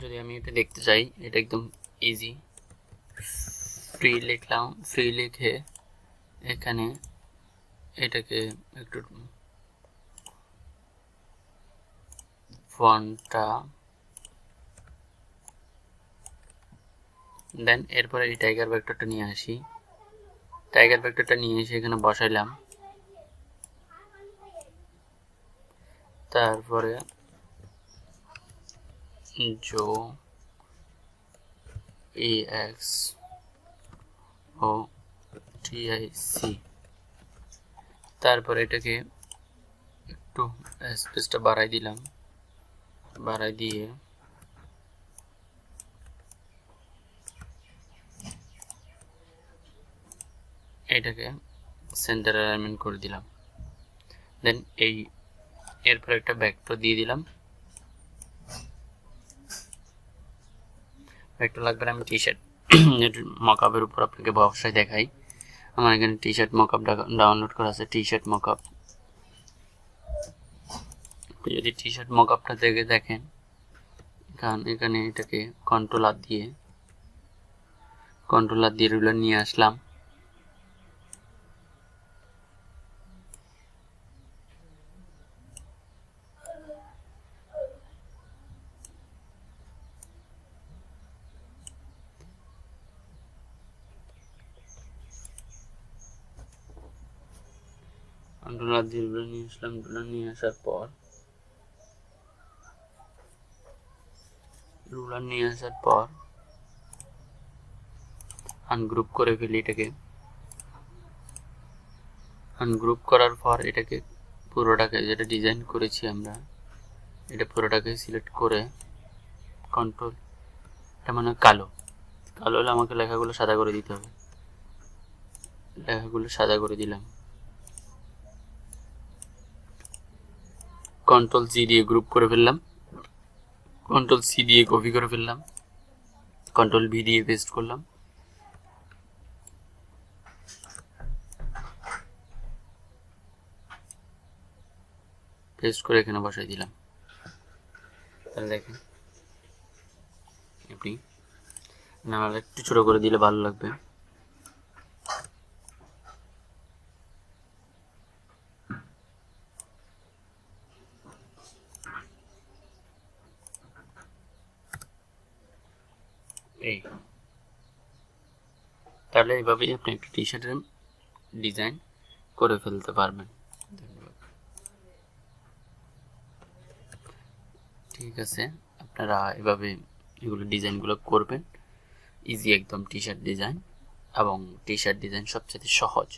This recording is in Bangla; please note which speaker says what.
Speaker 1: যদি আমি এটা দেখতে চাই, এটা একদম ইজি ফ্রি লিখলাম ফ্রি লিখে এখানে এটাকে একটু ফন্টটা দেন, এরপরে এই টাইগার ভেক্টরটা নিয়ে আসি। টাইগার ভেক্টরটা নিয়ে এসে এখানে বসাইলাম। তারপরে জো ই এক্স ও টিআইসি তারপরে এটাকে একটু স্পেসটা বাড়াই দিলাম। বাড়াই দিয়ে এটাকে সেন্টার অ্যালাইনমেন্ট করে দিলাম। দেন এই এরপর একটা ব্যাকটা দিয়ে দিলাম। ব্যাকটা লাগবে আমি টি শার্ট মকআপের উপর আপনাকে ব্যবসায় দেখাই। আমার এখানে টি শার্ট মকআপ ডাউনলোড করা আছে টি শার্ট মকআপ যদি টি শার্ট মকআপটা দেখে দেখেন, কারণ এখানে এটাকে কন্ট্রোলার দিয়ে কন্ট্রোলার দিয়ে রুলার নিয়ে আসলাম। রুলার দিয়ে নিয়ে আসলাম রুলার নিয়ে আসার পর রুলার নিয়ে আসার পর আনগ্রুপ করে ফেলি এটাকে। আনগ্রুপ করার পর এটাকে পুরোটাকে যেটা ডিজাইন করেছি আমরা, এটা পুরোটাকে সিলেক্ট করে কন্ট্রোল এটা মানে কালো। কালো হলে আমাকে লেখাগুলো সাদা করে দিতে হবে। লেখাগুলো সাদা করে দিলাম। কন্ট্রোল সি দিয়ে গ্রুপ করে ফেললাম। কন্ট্রোল সি দিয়ে কপি করে ফেললাম। কন্ট্রোল ভি দিয়ে পেস্ট করলাম। পেস্ট করে এখানে বসাই দিলাম। তাহলে দেখেন আপনি না, একটু ছোট করে দিলে ভালো লাগবে। এই। তাহলে এইভাবেই আপনি একটা টি শার্টের ডিজাইন করে ফেলতে পারবেন। ধন্যবাদ। ঠিক আছে, আপনারা এভাবে এগুলো ডিজাইনগুলো করবেন। ইজি একদম টি শার্ট ডিজাইন এবং টি শার্ট ডিজাইন সবচেয়ে সহজ